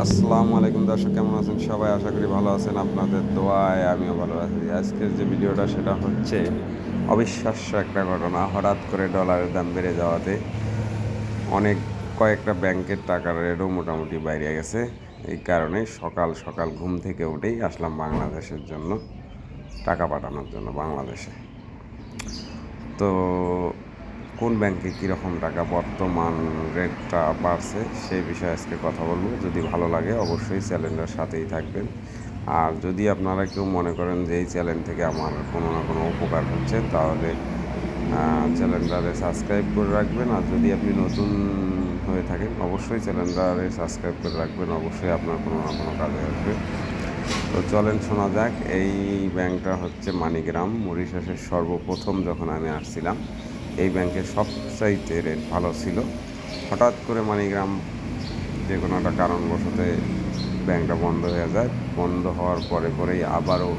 আসসালামু আলাইকুম দর্শক, কেমন আছেন? সবাই আশা করি ভালো আছেন। আপনাদের দোয়ায় আমিও ভালো আছি। আজকের যে ভিডিওটা, সেটা হচ্ছে অবিশ্বাস্য একটা ঘটনা। হঠাৎ করে ডলারের দাম বেড়ে যাওয়াতে অনেক, কয়েকটা ব্যাংকের টাকার রেটও মোটামুটি বাইরে গেছে। এই কারণে সকাল সকাল ঘুম থেকে উঠেই আসলাম বাংলাদেশের জন্য, টাকা পাঠানোর জন্য বাংলাদেশে। তো কোন ব্যাংকে কীরকম টাকা বর্তমান রেটটা বাড়ছে সেই বিষয়ে আজকে কথা বলব। যদি ভালো লাগে অবশ্যই চ্যানেলের সাথেই থাকবেন। আর যদি আপনারা কেউ মনে করেন যে এই চ্যানেল থেকে আমার কোনো না কোনো উপকার হচ্ছে, তাহলে চ্যানেলটারে সাবস্ক্রাইব করে রাখবেন। আর যদি আপনি নতুন হয়ে থাকেন, অবশ্যই চ্যানেলটারে সাবস্ক্রাইব করে রাখবেন। অবশ্যই আপনার কোনো না কোনো কাজে আসবে। তো চলেন শোনা যাক, এই ব্যাংকটা হচ্ছে মানিগ্রাম, মরিশাসের সর্বপ্রথম যখন আমি আসছিলাম এই ব্যাংকের সবচাইতে রেট ভালো ছিল। হঠাৎ করে মানিগ্রাম যে কোনো একটা কারণবশতে ব্যাংকটা বন্ধ হয়ে যায়। বন্ধ হওয়ার পরে পরেই আবারও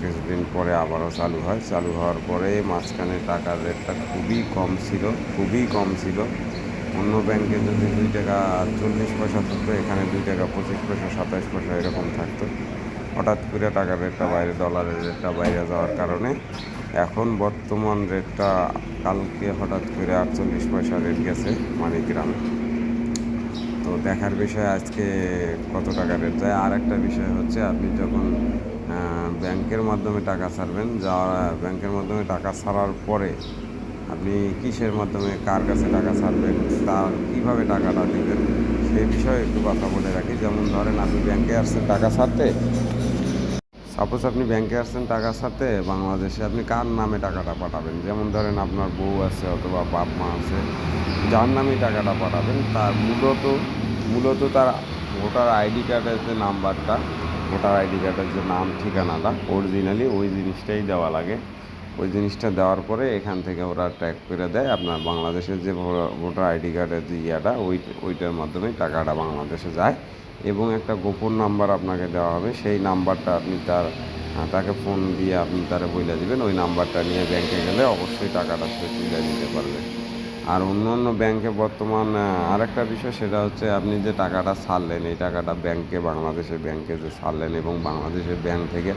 কিছুদিন পরে আবারও চালু হয়। চালু হওয়ার পরে মাঝখানে টাকার রেটটা খুবই কম ছিল, খুবই কম ছিল। অন্য ব্যাংকে যদি দুই টাকা চল্লিশ পয়সা থাকতো, এখানে দুই টাকা পঁচিশ পয়সা সাতাশ পয়সা এরকম থাকতো। হঠাৎ করে টাকার রেটটা বাইরে ডলারের রেটটা বাইরে যাওয়ার কারণে এখন বর্তমান রেটটা কালকে হঠাৎ করে আটচল্লিশ পয়সা রেট গেছে মানিগ্রামে। তো দেখার বিষয় আজকে কত টাকা রেট যায় আর একটা বিষয় হচ্ছে আপনি যখন ব্যাংকের মাধ্যমে টাকা ছাড়বেন যাওয়া ব্যাংকের মাধ্যমে টাকা ছাড়ার পরে আপনি কিসের মাধ্যমে কার কাছে টাকা ছাড়বেন, তার কীভাবে টাকাটা দেবেন সেই বিষয়ে একটু কথা বলে রাখি। যেমন ধরেন আপনি ব্যাংকে আসছেন টাকা ছাড়তে সাপোজ আপনি ব্যাংকে আসছেন টাকার সাথে, বাংলাদেশে আপনি কার নামে টাকাটা পাঠাবেন? যেমন ধরেন আপনার বউ আছে অথবা বাপ মা আছে, যার নামে টাকাটা পাঠাবেন, তার মূলত মূলত তার ভোটার আইডি কার্ডের যে নাম্বারটা, ভোটার আইডি কার্ডের যে নাম, ঠিকানাটা অরিজিনালি ওই জিনিসটাই দেওয়া লাগে। ওই জিনিসটা দেওয়ার পরে এখান থেকে ওরা ট্র্যাক করে দেয়। আপনার বাংলাদেশের যে ভোটার আইডি কার্ডের যে ইয়াটা, ওই, ওইটার মাধ্যমে টাকাটা বাংলাদেশে যায়। এবং একটা গোপন নাম্বার আপনাকে দেওয়া হবে। সেই নাম্বারটা আপনি তার তাকে ফোন দিয়ে আপনি তারা বলে দিবেন। ওই নাম্বারটা নিয়ে ব্যাংকে গেলে অবশ্যই টাকাটা সে তুলে নিতে পারবে। আর অন্য অন্য ব্যাংকে বর্তমান আরেকটা বিষয় সেটা হচ্ছে আপনি যে টাকাটা ছাড়লেন, এই টাকাটা ব্যাংকে বাংলাদেশের ব্যাংকে যে ছাড়লেন এবং বাংলাদেশের ব্যাংক থেকে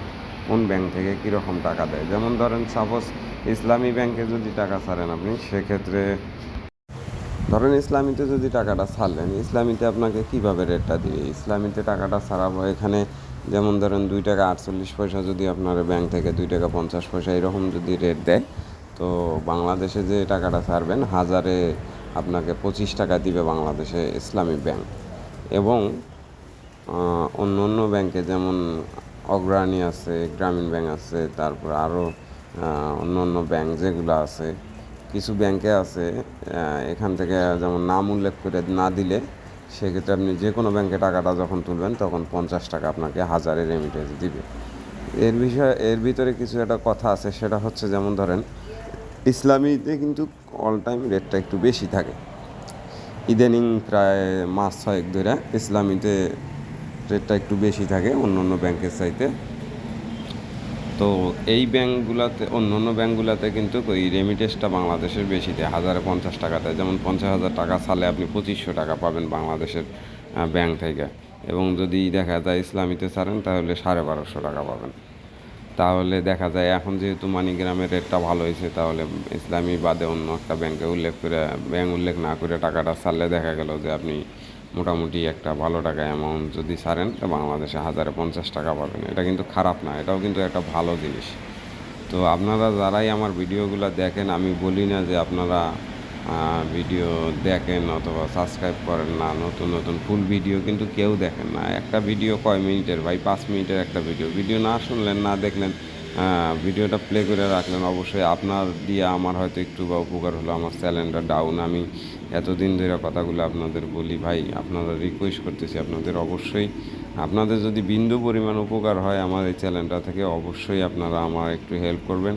কোন ব্যাংক থেকে কীরকম টাকা দেয়? যেমন ধরেন সাপোজ ইসলামী ব্যাংকে যদি টাকা ছাড়েন আপনি, সেক্ষেত্রে ধরেন ইসলামীতে যদি টাকাটা ছাড়লেন, ইসলামীতে আপনাকে কীভাবে রেটটা দিবে ইসলামীতে টাকাটা ছাড়াবো এখানে যেমন ধরেন দুই টাকা আটচল্লিশ পয়সা যদি আপনার ব্যাংক থেকে দুই টাকা পঞ্চাশ পয়সা এরকম যদি রেট দেয়, তো বাংলাদেশে যে টাকাটা ছাড়বেন, হাজারে আপনাকে পঁচিশ টাকা দিবে বাংলাদেশে ইসলামী ব্যাংক এবং অন্য অন্য ব্যাংকে যেমন অগ্রণী আছে, গ্রামীণ ব্যাংক আছে, তারপর আরও অন্য অন্য ব্যাংক যেগুলো আছে। কিছু ব্যাংকে আছে এখান থেকে যেমন নাম উল্লেখ করে না দিলে সেক্ষেত্রে আপনি যে কোনো ব্যাংকে টাকাটা যখন তুলবেন তখন পঞ্চাশ টাকা আপনাকে হাজারের রেমিটেন্স দিবে। এর বিষয়ে, এর ভিতরে কিছু একটা কথা আছে, সেটা হচ্ছে যেমন ধরেন, ইসলামীতে কিন্তু অল টাইম রেটটা একটু বেশি থাকে। ইদানিং প্রায় মাস ছয়েক ধরে ইসলামীতে রেটটা একটু বেশি থাকে অন্য অন্য ব্যাংকের চাইতে। তো এই ব্যাঙ্কগুলোতে অন্য অন্য ব্যাঙ্কগুলোতে কিন্তু ওই রেমিটেন্সটা বাংলাদেশের বেশি দেয় হাজারে পঞ্চাশ টাকা দেয় যেমন পঞ্চাশ হাজার টাকা ছাড়লে আপনি পঁচিশশো টাকা পাবেন বাংলাদেশের ব্যাংক থেকে। এবং যদি দেখা যায় ইসলামীতে ছাড়েন, তাহলে সাড়ে বারোশো টাকা পাবেন। তাহলে দেখা যায় এখন যেহেতু মানিগ্রামের রেটটা ভালো হয়েছে, তাহলে ইসলামী বাদে অন্য একটা ব্যাংকে উল্লেখ করে, ব্যাংক উল্লেখ না করে টাকাটা ছাড়লে দেখা গেল যে আপনি মোটামুটি একটা ভালো টাকা অ্যামাউন্ট যদি ছাড়েন, তো বাংলাদেশে হাজারে পঞ্চাশ টাকা পাবেন। এটা কিন্তু খারাপ না, এটাও কিন্তু একটা ভালো জিনিস। তো আপনারা যারাই আমার ভিডিওগুলো দেখেন, আমি বলি না যে আপনারা ভিডিও দেখেন অথবা সাবস্ক্রাইব করেন না, নতুন নতুন ফুল ভিডিও কিন্তু কেউ দেখেন না। একটা ভিডিও কয় মিনিটের? ভাই, পাঁচ মিনিটের একটা ভিডিও ভিডিও না শুনলেন, না দেখলেন ভিডিওটা প্লে করে রাখলেন। অবশ্যই আপনার দিয়ে আমার হয়তো একটু বা উপকার হলো, আমার চ্যানেলটা ডাউন আমি এতদিন ধরে কথাগুলো আপনাদের বলি, ভাই আপনারা রিকোয়েস্ট করতেছি আপনাদের অবশ্যই, আপনাদের যদি বিন্দু পরিমাণ উপকার হয় আমার এই চ্যানেলটা থেকে, অবশ্যই আপনারা আমার একটু হেল্প করবেন।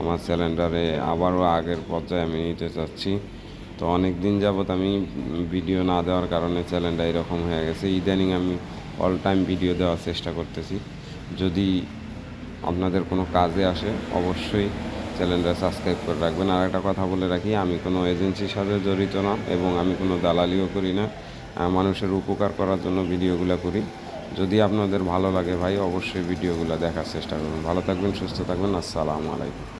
আমার চ্যানেলটারে আবারও আগের পর্যায়ে আমি নিতে চাচ্ছি। তো অনেক দিন যাবৎ আমি ভিডিও না দেওয়ার কারণে চ্যানেলটা এরকম হয়ে গেছে। ইদানিং আমি অল টাইম ভিডিও দেওয়ার চেষ্টা করতেছি। যদি আপনাদের কোনো কাজে আসে, অবশ্যই চ্যানেলটা সাবস্ক্রাইব করে রাখবেন। আর একটা কথা বলে রাখি, আমি কোনো এজেন্সির সাথে জড়িত না এবং আমি কোনো দালালিও করি না। মানুষের উপকার করার জন্য ভিডিওগুলো করি। যদি আপনাদের ভালো লাগে ভাই, অবশ্যই ভিডিওগুলো দেখার চেষ্টা করুন। ভালো থাকবেন, সুস্থ থাকবেন। আসসালামু আলাইকুম।